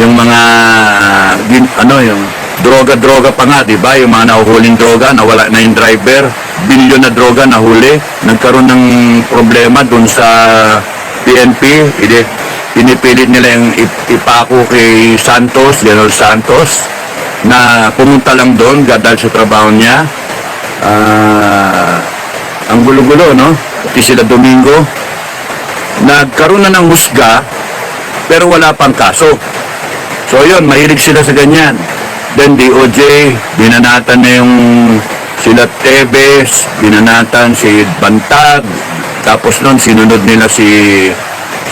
yung mga ano yung droga-droga pa nga, di ba? Yung mga nahuhuling droga, nawala na yung driver, bilyon na droga nahuli, nagkaroon ng problema dun sa PNP, hindi, pinipilit nila yung ip- ipako kay Santos, General Santos, na pumunta lang doon dahil sa trabaho niya. Ah, ang gulo-gulo, no? Pati sila Domingo. Nagkaroon na ng husga, pero wala pang kaso. So yun, mahilig sila sa ganyan. Then DOJ, binanatan na yung sila Tebes, binanatan si Bantag, tapos nun sinunod nila si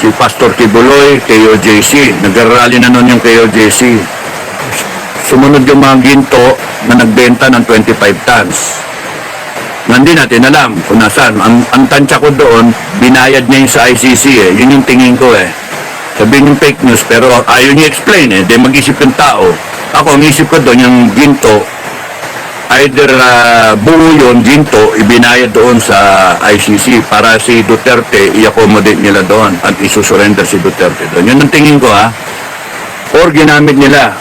si Pastor Kibuloy, KOJC. Nag-rally na nun yung KOJC. Sumunod yung mga ginto na nagbenta ng 25 tons. Hindi natin alam kung nasaan. Ang, ang tansya ko doon, binayad niya yung sa ICC eh. Yun yung tingin ko eh. Sabihin yung fake news, pero ayaw niya explain eh. Di mag-isip yung tao. Ako, ang isip ko doon, yung ginto, either ah, buo yun, ginto, ibinayad doon sa ICC para si Duterte, i-accommodate nila doon at isusurrender si Duterte doon. Yun ang tingin ko ha. Or ginamit nila.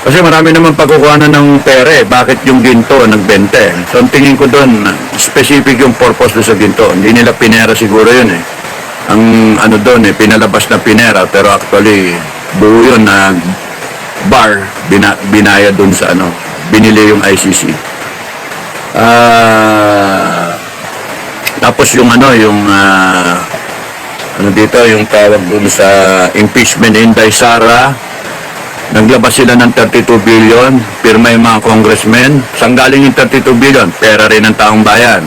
Kasi marami naman pagkukuhanan ng pere. Bakit yung ginto nagbente? So ang tingin ko doon, specific yung purpose doon sa ginto. Hindi nila pinera siguro yun eh. Ang ano doon eh, pinalabas na pinera pero actually buo yun na bar bina, binayad doon sa ano, binili yung ICC. Ah, tapos yung ano, yung ah, ano dito, yung tawag doon sa impeachment Inday Sara, Naglabas sila ng 32 billion, pirma yung mga congressmen. Saan galing yung 32 billion? Pera rin ng taong bayan.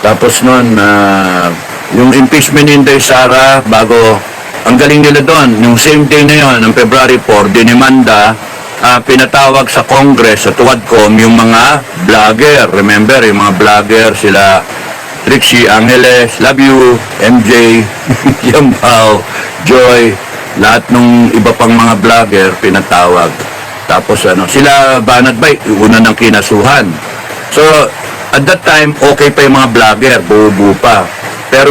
Tapos nun, ah, yung impeachment ni Inday Sara, bago, ang galing nila doon, yung same day na yon, ng February 4, dinimanda, ah, pinatawag sa Congress, sa Tuwadcom, yung mga vlogger. Remember, yung mga vlogger, sila Trixie Angeles, Love You, MJ, Yampaw, Joy, lahat ng iba pang mga vlogger pinatawag. Tapos ano, sila Banat Bay, una ng kinasuhan. So, at that time, okay pa yung mga vlogger, buo pa. Pero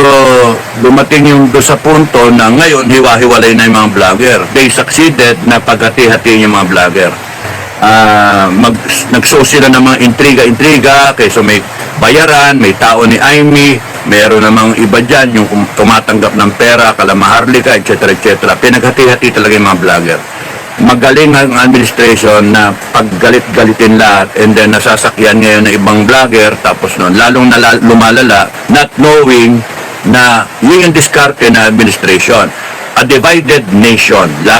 dumating yung do sa punto na ngayon, hiwa-hiwalay na yung mga vlogger. They succeeded na paghati-hatiin yung mga vlogger. Ah, mag, nagso sila ng mga intriga-intriga, kaysa may bayaran, may tao ni Aimee, meron namang iba dyan, yung tumatanggap ng pera, kalamaharlika, etc. etc. Pinaghati-hati talaga yung mga vlogger. Magaling ang administration na paggalit-galitin lahat and then nasasakyan ngayon ng ibang vlogger tapos noon lalong nala, lumalala not knowing na yun yung diskarte na administration. A divided nation.